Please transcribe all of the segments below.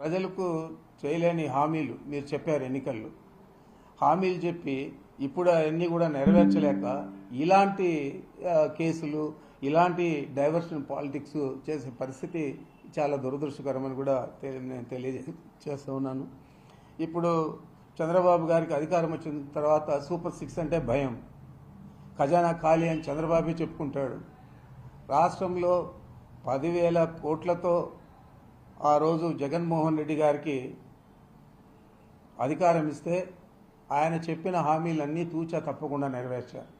ప్రజలకు చేయలేని హామీలు మీరు చెప్పారు ఎన్నికల్లో. హామీలు చెప్పి ఇప్పుడు అవన్నీ కూడా నెరవేర్చలేక ఇలాంటి కేసులు ఇలాంటి డైవర్షన్ పాలిటిక్స్ చేసే పరిస్థితి చాలా దురదృష్టకరమని కూడా నేను తెలియజేస్తూ ఉన్నాను. ఇప్పుడు చంద్రబాబు గారికి అధికారం వచ్చిన తర్వాత సూపర్ సిక్స్ అంటే భయం. ఖజానా ఖాళీ అని చంద్రబాబు చెప్పుకుంటాడు. రాష్ట్రంలో పదివేల కోట్లతో ఆ రోజు జగన్మోహన్ రెడ్డి గారికి అధికారం ఇస్తే ఆయన చెప్పిన హామీలన్నీ తూచా తప్పకుండా నెరవేర్చారు.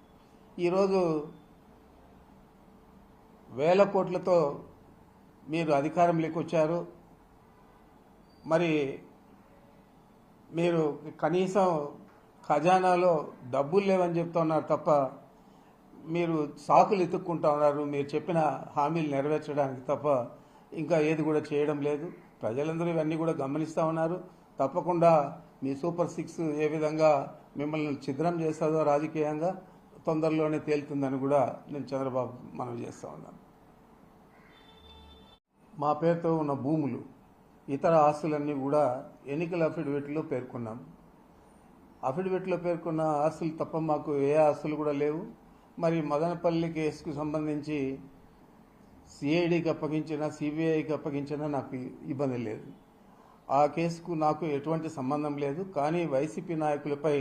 ఈరోజు వేల కోట్లతో మీరు అధికారంలోకి వచ్చారు మరి మీరు కనీసం ఖజానాలో డబ్బులు లేవని చెప్తున్నారు తప్ప మీరు సాకులు ఎత్తుక్కుంటా ఉన్నారు. మీరు చెప్పిన హామీలు నెరవేర్చడానికి తప్ప ఇంకా ఏది కూడా చేయడం లేదు. ప్రజలందరూ ఇవన్నీ కూడా గమనిస్తూ ఉన్నారు. తప్పకుండా మీ సూపర్ సిక్స్ ఏ విధంగా మిమ్మల్ని ఛిద్రం చేస్తుందో రాజకీయంగా తొందరలోనే తేలుతుందని కూడా నేను చంద్రబాబు మనవి చేస్తూ ఉన్నాను. మా పేరుతో ఉన్న భూములు ఇతర ఆస్తులన్నీ కూడా ఎన్నికల అఫిడవిట్లో పేర్కొన్నాం. అఫిడవిట్లో పేర్కొన్న ఆస్తులు తప్ప మాకు ఏ ఆస్తులు కూడా లేవు. మరి మదనపల్లి కేసుకు సంబంధించి సిఐడికి అప్పగించినా సిబిఐకి అప్పగించినా నాకు ఇబ్బంది లేదు. ఆ కేసుకు నాకు ఎటువంటి సంబంధం లేదు. కానీ వైసీపీ నాయకులపై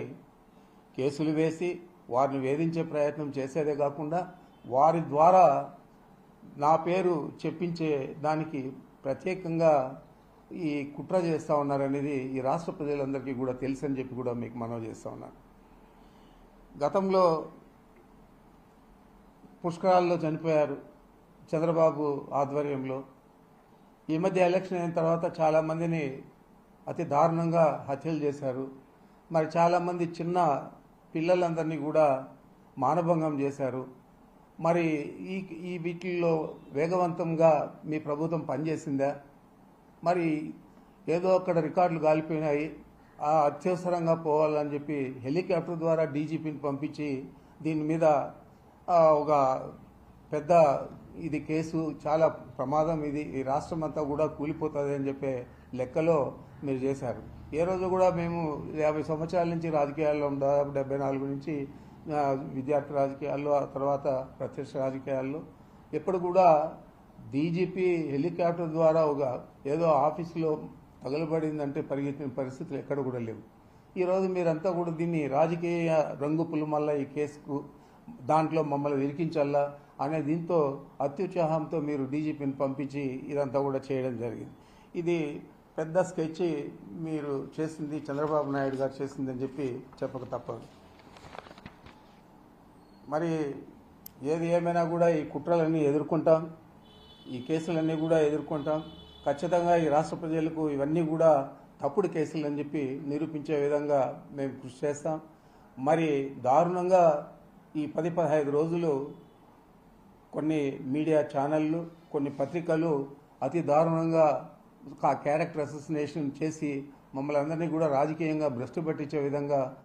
కేసులు వేసి వారిని వేధించే ప్రయత్నం చేసేదే కాకుండా వారి ద్వారా నా పేరు చెప్పించే దానికి ప్రత్యేకంగా ఈ కుట్ర చేస్తూ ఉన్నారనేది ఈ రాష్ట్ర ప్రజలందరికీ కూడా తెలుసని చెప్పి కూడా మీకు మనవి చేస్తూ ఉన్నాను గతంలో పుష్కరాల్లో చనిపోయారు. చంద్రబాబు ఆధ్వర్యంలో. ఈ మధ్య ఎలక్షన్ అయిన తర్వాత చాలామందిని అతి దారుణంగా హత్యలు చేశారు. మరి చాలామంది చిన్న పిల్లలందరినీ కూడా మానభంగం చేశారు. మరి ఈ ఈ వీటిల్లో వేగవంతంగా మీ ప్రభుత్వం పనిచేసిందా? మరి ఏదో అక్కడ రికార్డులు కాలిపోయినాయి ఆ అత్యవసరంగా పోవాలని చెప్పి హెలికాప్టర్ ద్వారా డీజీపీని పంపించి దీని మీద ఒక పెద్ద ఇది కేసు చాలా ప్రమాదం. ఇది ఈ రాష్ట్రం అంతా కూడా కూలిపోతుంది అని చెప్పే లెక్కలో మీరు చేశారు. ఏ రోజు కూడా మేము యాభై సంవత్సరాల నుంచి రాజకీయాల్లో దాదాపు డెబ్బై నాలుగు నుంచి విద్యార్థి రాజకీయాల్లో ఆ తర్వాత ప్రత్యక్ష రాజకీయాల్లో. ఎప్పుడు కూడా డీజీపీ హెలికాప్టర్ ద్వారా ఒక ఏదో ఆఫీసులో తగలబడిందంటే పరిగెత్తిన పరిస్థితులు ఎక్కడ కూడా లేవు. ఈరోజు మీరంతా కూడా దీన్ని రాజకీయ రంగు పులుమల్ల ఈ కేసుకు దాంట్లో మమ్మల్ని విరికించాలా అనే దీంతో అత్యుత్సాహంతో మీరు డీజీపీని పంపించి ఇదంతా కూడా చేయడం జరిగింది. ఇది పెద్ద స్కెచ్ మీరు చేసింది చంద్రబాబు నాయుడు గారు చేసిందని చెప్పి చెప్పక తప్పదు. మరి ఏది ఏమైనా కూడా ఈ కుట్రలన్నీ ఎదుర్కొంటాం ఈ కేసులన్నీ కూడా ఎదుర్కొంటాం. ఖచ్చితంగా ఈ రాష్ట్ర ప్రజలకు ఇవన్నీ కూడా తప్పుడు కేసులు అని చెప్పి నిరూపించే విధంగా మేము కృషి చేస్తాం. మరి దారుణంగా ఈ పది పదహైదు రోజులు కొన్ని మీడియా ఛానళ్ళు కొన్ని పత్రికలు అతి దారుణంగా ఆ క్యారెక్టర్ అసోసినేషన్ చేసి మమ్మల్ని అందరినీ కూడా రాజకీయంగా భ్రష్టు పట్టించే విధంగా